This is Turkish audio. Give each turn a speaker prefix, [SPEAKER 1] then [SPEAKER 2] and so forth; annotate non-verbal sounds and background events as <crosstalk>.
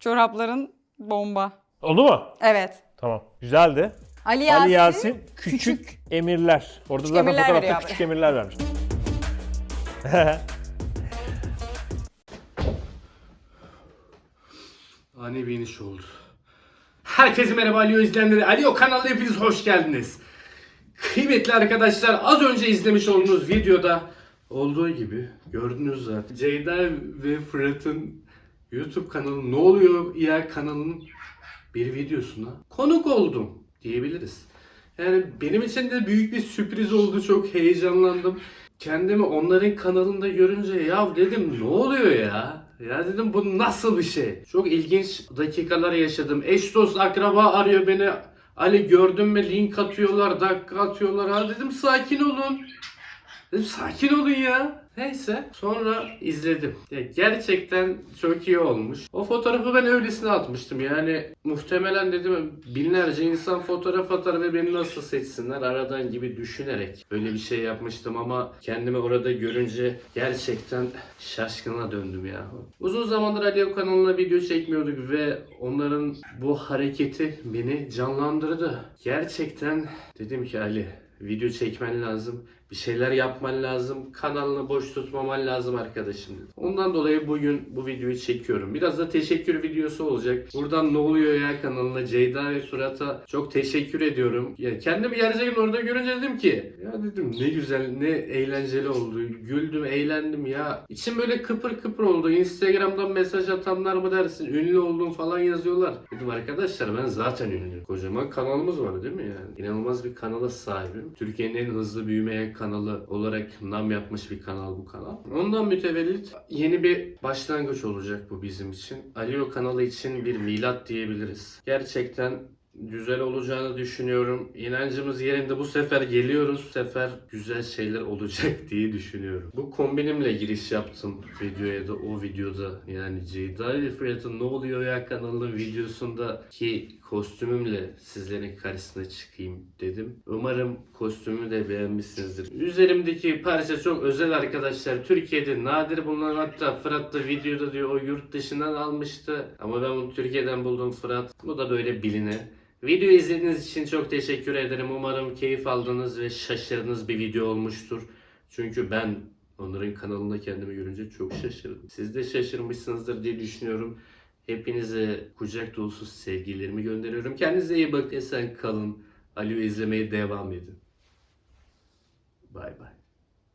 [SPEAKER 1] Çorapların bomba.
[SPEAKER 2] Oldu mu?
[SPEAKER 1] Evet.
[SPEAKER 2] Tamam. Güzeldi.
[SPEAKER 1] Ali Yasin.
[SPEAKER 2] Ali Yasin küçük, emirler. Orada zaten
[SPEAKER 1] emirler
[SPEAKER 2] fotoğrafta küçük
[SPEAKER 1] abi.
[SPEAKER 2] emirler vermiş. <laughs>
[SPEAKER 3] Ani bir iniş oldu. Herkese merhaba Aliyo izleyenleri. Aliyo kanalına hepiniz hoş geldiniz. Kıymetli arkadaşlar az önce izlemiş olduğunuz videoda olduğu gibi gördünüz zaten. Ceyda ve Fırat'ın YouTube kanalı Ne Oluyor Ya kanalının bir videosuna konuk oldum diyebiliriz. Yani benim için de büyük bir sürpriz oldu. Çok heyecanlandım. Kendimi onların kanalında görünce ya dedim ne oluyor ya? Ya dedim bu nasıl bir şey? Çok ilginç dakikalar yaşadım. Eş dost akraba arıyor beni. Ali gördün mü link atıyorlar, dakika atıyorlar. Ha dedim sakin olun. Dedim sakin olun ya. Neyse sonra izledim. Ya gerçekten çok iyi olmuş. O fotoğrafı ben öylesine atmıştım. Yani muhtemelen dedim binlerce insan fotoğraf atar ve beni nasıl seçsinler aradan gibi düşünerek öyle bir şey yapmıştım ama kendimi orada görünce gerçekten şaşkına döndüm ya. Uzun zamandır Ali kanalına video çekmiyorduk ve onların bu hareketi beni canlandırdı. Gerçekten dedim ki Ali video çekmen lazım. Bir şeyler yapman lazım. Kanalını boş tutmaman lazım arkadaşım dedim. Ondan dolayı bugün bu videoyu çekiyorum. Biraz da teşekkür videosu olacak. Buradan ne oluyor ya kanalına Ceyda ve Fırat'a çok teşekkür ediyorum. Ya kendimi gerçekten orada görünce dedim ki ya dedim ne güzel ne eğlenceli oldu. Güldüm eğlendim ya. İçim böyle kıpır kıpır oldu. Instagram'dan mesaj atanlar mı dersin ünlü oldum falan yazıyorlar. Dedim arkadaşlar ben zaten ünlüyüm. Kocaman kanalımız var değil mi yani? İnanılmaz bir kanala sahibim. Türkiye'nin en hızlı büyümeyen kanalı olarak nam yapmış bir kanal bu kanal. Ondan mütevellit yeni bir başlangıç olacak bu bizim için. Alio kanalı için bir milat diyebiliriz. Gerçekten güzel olacağını düşünüyorum. İnancımız yerinde bu sefer geliyoruz. Bu sefer güzel şeyler olacak <laughs> diye düşünüyorum. Bu kombinimle giriş yaptım videoya da o videoda yani ile Fırat'ın ne oluyor ya kanalının videosundaki kostümümle sizlerin karşısına çıkayım dedim. Umarım kostümü de beğenmişsinizdir. Üzerimdeki parça çok özel arkadaşlar. Türkiye'de nadir bulunan hatta Fırat da videoda diyor o yurt dışından almıştı. Ama ben bunu Türkiye'den buldum Fırat. Bu da böyle biline. Videoyu izlediğiniz için çok teşekkür ederim. Umarım keyif aldığınız ve şaşırdığınız bir video olmuştur. Çünkü ben onların kanalında kendimi görünce çok şaşırdım. Siz de şaşırmışsınızdır diye düşünüyorum. Hepinize kucak dolusu sevgilerimi gönderiyorum. Kendinize iyi bakın. Esen kalın. Ali'yi izlemeye devam edin. Bay bay.